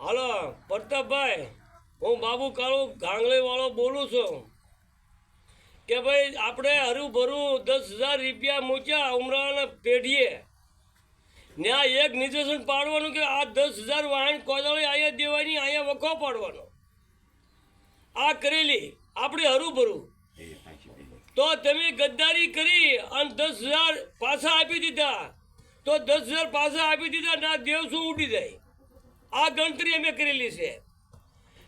હાલો પ્રતાપભાઈ હું બાબુ કાળુ ગાંગળી વાળો બોલું છું કે ભાઈ આપણે હરુભરું દસ હજાર રૂપિયા મૂક્યા ઉમરાના પેઢીએ. ત્યાં એક નિર્દેશન પાડવાનું કે આ દસ હજાર વાહન કોદાળી અહીંયા દેવાની અહીંયા વખો પાડવાનો. આ કરેલી આપણે હરુભરું. તો તમે ગદ્દારી કરી અને દસ હજાર પાછા આપી દીધા. તો દસ હજાર પાછા આપી દીધા ના દેવ શું ઉડી જાય? આ ગણતરી અમે કરેલી છે.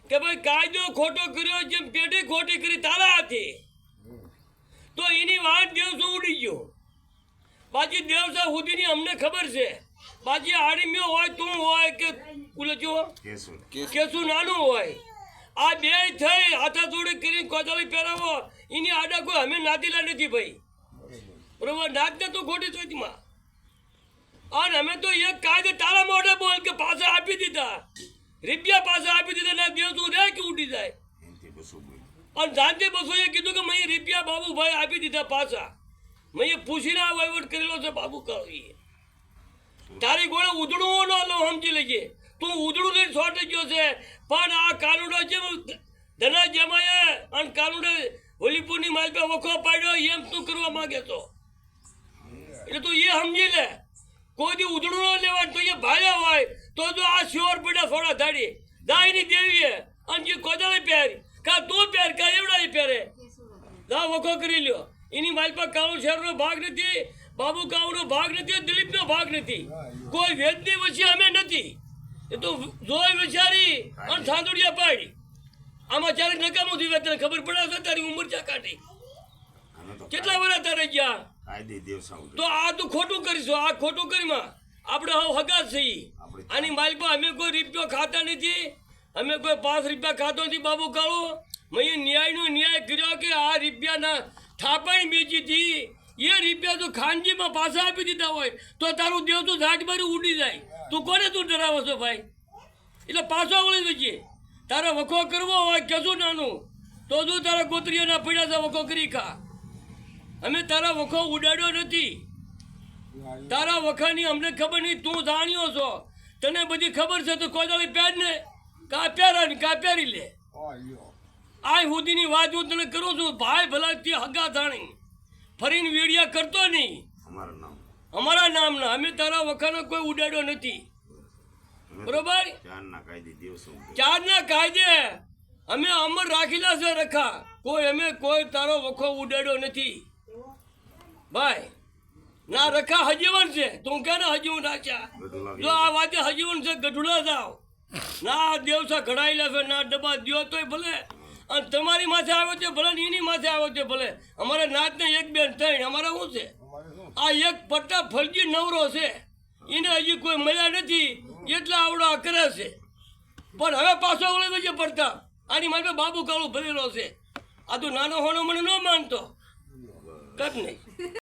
કે ભાઈ કાયદો ખોટો કર્યો જેમ પેઢી ખોટી કરી તારા હાથી. તો એની વાત દેવસો ઉડી ગયો. બાકી દેવસા સુધીની અમને ખબર છે. બાકી આડીમ્યો હોય તું હોય કે કુલજો કેસું નાનું હોય. આ બે થઈ હાથા જોડે કરીને કોદાળી પહેરાવો. એની આડા કોઈ અમે નાતીલા નથી ભાઈ. બરોબર? નાતને તો ખોટી ચોથીમાં. અને અમે તો એક કાયદે તારા મોઢે બોલ કે પાછા આપી દીધા. રૂપિયા પાછા આપી દીધા ના દેવતું રે કે ઉડી જાય. અને જાનતે બસોએ કીધું કે મેં રૂપિયા બાબુભાઈ આપી દીધા પાછા. મેં પૂછીને આ વહીવટ કરેલો છે બાબુ કહીએ તારી ગોળે ઉધડું ન લો સમજી લેજે. તું ઉધડું લઈને છોટે ગયો છે. પણ આ કાનુડો જેમ ધના જમાએ અને કાનુડે હોલીપુરની માલ પે વખો પાડ્યો એમ તું કરવા માંગે તો એટલે તું એ સમજી લે. કોઈ દી ઉધડું ન લેવાનું તો એ ભાયા હોય. તો જો આ શ્યોર પડ્યા થોડા ધાડી દાયની દેવીએ અને જે કોદાળી પહેર. કા તું પહેર કા એવડાય પહેરે. દા વખો કરી લ્યો. એની માલપા કાળુ શહેરનો ભાગ નથી બાબુ કાળુનો ભાગ નથી દિલીપનો ભાગ નથી. કોઈ વેદની વચ્ચે અમે નથી. એ તો જોઈ વિચારી અને સાંદુડિયા પાડી. આમાં ચારે નકામું થયું તને ખબર પડે તારી ઉંમર ચા કાઢી. કેટલા વર્ષ તારે ગયા તો આ તું ખોટું કરીશું આ ખોટું કરીમાં આપણે હવે હગા થઈ છીએ આની માલપા અમે કોઈ રૂપિયો ખાતા નથી. અમે કોઈ પાંચ રૂપિયા ખાતો નથી બાબુ કાળો. મેં ન્યાયનો ન્યાય કર્યો કે આ રૂપિયાના થાપાઈ બેચી હતી. એ રૂપિયા તો ખાનગીમાં પાછા આપી દીધા હોય. તો તારું દેવ તો ઝાટ મારી ઉડી જાય. તું કોને તું ડરાવો છો ભાઈ? એટલે પાછો વળી દેજે તારે વખો કરવો હોય કશું નાનું. તો તું તારા ગોત્રીઓના પીડા વખો કરી ખા. અમે તારા વખો ઉડાડ્યો નથી. તારા વખાની અમને ખબર નહીં તું જાણ્યો છો. તને બધી ખબર છે તો કોદાળી પ્યાજ ને કા પહેરા ને કા પહેરી લે આ હુદીની વાત હું તને કરું છું ભાઈ ભલાથી હગા જાણી ફરીને વીડિયા કરતો નહીં. અમારા નામના અમે તારા વખાનો કોઈ ઉડાડ્યો નથી. બરોબર? ચારના કાયદે. અમે અમર રાખેલા છે રખા. કોઈ અમે કોઈ તારો વખો ઉડાડ્યો નથી. ભાઈ ના રખા હજીવન છે તું કે ને હજીવન રાખ્યા. જો આ વાતે હજીવન છે ગઢુડા જાવ ના દેવસા ઘડાયેલા છે ના ડબ્બા દ્યો તોય ભલે. અને તમારી માથે આવે છે ભલે એની માથે આવે છે ભલે. અમારે નાતને એક બેન ત્રણ અમારે શું છે? આ એક પટ્ટા ફરજી નવરો છે. એને હજી કોઈ મળ્યા નથી એટલા આવડો કરે છે. પણ હવે પાછો વળે છે પડતા. આની માટે બાબુ કાળું ભરેલો છે. આ તો નાનો હોનો મને ન માનતો. કદ નહીં.